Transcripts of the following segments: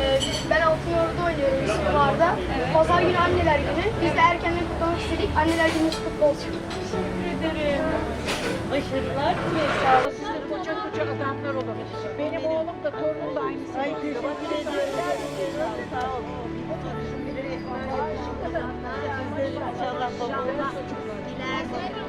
E, ben altın yorda oynuyorum Yusuflar'da. Evet. Pazar günü anneler günü. Biz de erkenden kutlamak istedik. Anneler günü kutlu olsun. Teşekkür ederim. Başarılar. Sağ olun. Koca koca adamlar olabilir. Benim oğlum da torunum da aynı Ay teşekkür ederim. Sağ olun. Tanışım biri. İnşallah babanız. Dilerse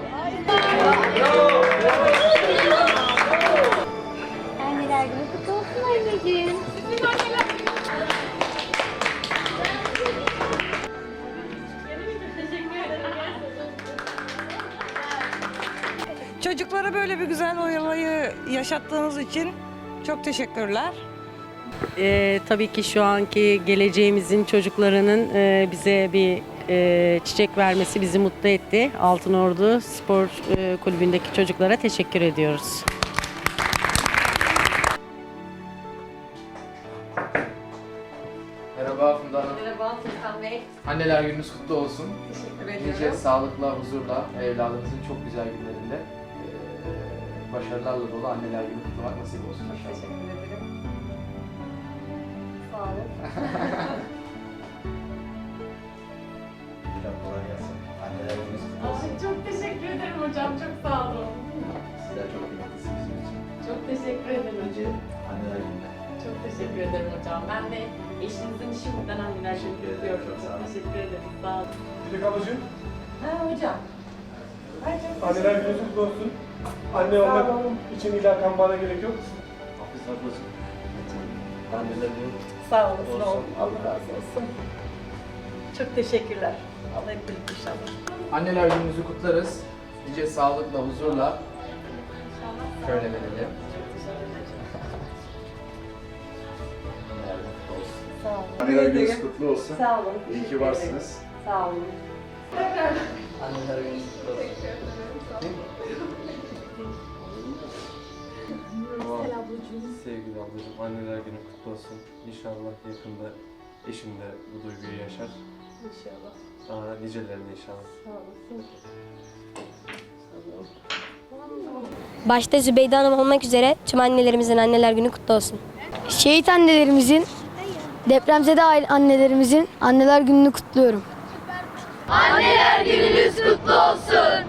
Çocuklara böyle bir güzel oyalayı yaşattığınız için çok teşekkürler. Ee, tabii ki şu anki geleceğimizin çocuklarının e, bize bir e, çiçek vermesi bizi mutlu etti. Altınordu Spor e, Kulübü'ndeki çocuklara teşekkür ediyoruz. Merhaba Funda Hanım. Merhaba Furkan Bey. Anneler gününüz kutlu olsun. Teşekkür Nice sağlıkla, huzurla, evladınızın çok güzel günlerinde başarılarla dolu anneler günü kutlamak nasip olsun inşallah. Teşekkür ederim. Sağ olun. Hocam kolay gelsin. Anneler gününüz kutlu olsun. Çok teşekkür ederim hocam. Çok sağ olun. Sizler çok kıymetlisiniz bizim için. Çok teşekkür ederim. Önce anneler gününe. Çok teşekkür ederim hocam. Ben de eşinizin şimdiden anneler günü Teşekkür ederim, kutluyorum. çok sağ Çok olun. teşekkür ederim. Sağ olun. Dilek ablacığım, Ha hocam. Ay çok anneler gününüz kutlu olsun. Anne olmak için illa kan bağına gerek yok. Hafiz ablacığım. Anneler günü Sağ olasın Olsun. oğlum. Allah razı olsun. Çok teşekkürler. Allah hep birlikte inşallah. Anneler gününüzü kutlarız. Nice sağlıkla, huzurla. Şöyle verelim. Sağ olun. Anneler gününüz kutlu olsun. Sağ olun. İyi ki varsınız. Sağ olun. Anneler gününüz kutlu olsun. Sevgili ablacığım, anneler günü kutlu olsun. İnşallah yakında eşim de bu duyguyu yaşar. İnşallah. Daha nicelerine inşallah. Sağ olasın. Başta Zübeyde Hanım olmak üzere tüm annelerimizin anneler günü kutlu olsun. Şehit annelerimizin, depremzede annelerimizin anneler gününü kutluyorum. Anneler gününüz kutlu olsun.